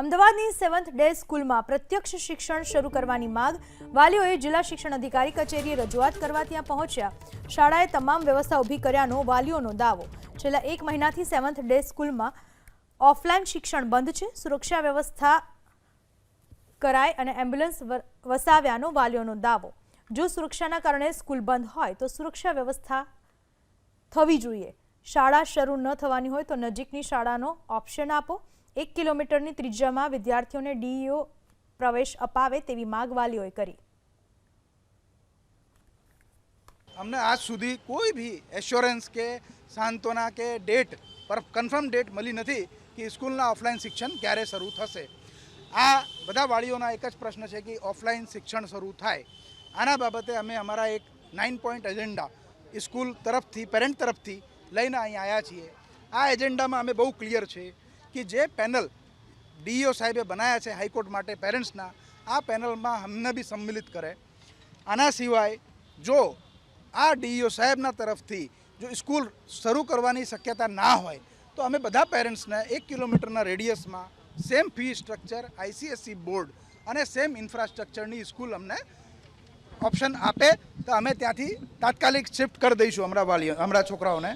અમદાવાદની seventh day સ્કૂલમાં પ્રત્યક્ષ શિક્ષણ શરૂ કરવાની માંગ. વાલીઓએ જિલ્લા શિક્ષણ અધિકારી કચેરીએ રજૂઆત કરવા ત્યાં પહોંચ્યા. શાળાએ તમામ વ્યવસ્થા ઊભી કર્યાનો વાલીઓનો દાવો. છેલ્લા એક મહિનાથી સેવન્થ ડે સ્કૂલમાં ઓફલાઈન શિક્ષણ બંધ છે. સુરક્ષા વ્યવસ્થા કરાય અને એમ્બ્યુલન્સ વસાવ્યાનો વાલીઓનો દાવો. જો સુરક્ષાના કારણે સ્કૂલ બંધ હોય તો સુરક્ષા વ્યવસ્થા થવી જોઈએ. શાળા શરૂ ન થવાની હોય તો નજીકની શાળાનો ઓપ્શન આપો. એક કિલોમીટરની ત્રિજ્યામાં વિદ્યાર્થીઓને ડીઈઓ પ્રવેશ અપાવે તેવી માંગ વાલીઓએ કરી. અમને આજ સુધી કોઈ બી એશ્યોરન્સ કે સાંત્વના કે ડેટ પર કન્ફર્મ ડેટ મળી નથી કે સ્કૂલના ઓફલાઈન શિક્ષણ ક્યારે શરૂ થશે. આ બધા વાળીઓના એક જ પ્રશ્ન છે કે ઓફલાઈન શિક્ષણ શરૂ થાય. આના બાબતે અમે અમારા એક નાઇન પોઈન્ટ એજન્ડા સ્કૂલ તરફથી પેરેન્ટ તરફથી લઈને અહીં આવ્યા છીએ. આ એજન્ડામાં અમે બહુ ક્લિયર છે કે જે પેનલ ડીઈઓ સાહેબે બનાવ્યા છે હાઈકોર્ટ માટે પેરેન્ટ્સના, આ પેનલમાં અમને બી સંમિલિત કરે. આના સિવાય જો આ ડીઈઓ સાહેબના તરફથી જો સ્કૂલ શરૂ કરવાની શક્યતા ના હોય, તો અમે બધા પેરેન્ટ્સને એક કિલોમીટરના રેડિયસમાં same fee structure, ICSC board અને સેમ ઇન્ફ્રાસ્ટ્રક્ચરની સ્કૂલ અમને ઓપ્શન આપે, તો અમે ત્યાંથી તાત્કાલિક શિફ્ટ કરી દઈશું અમારા વાલીઓ અમારા છોકરાઓને.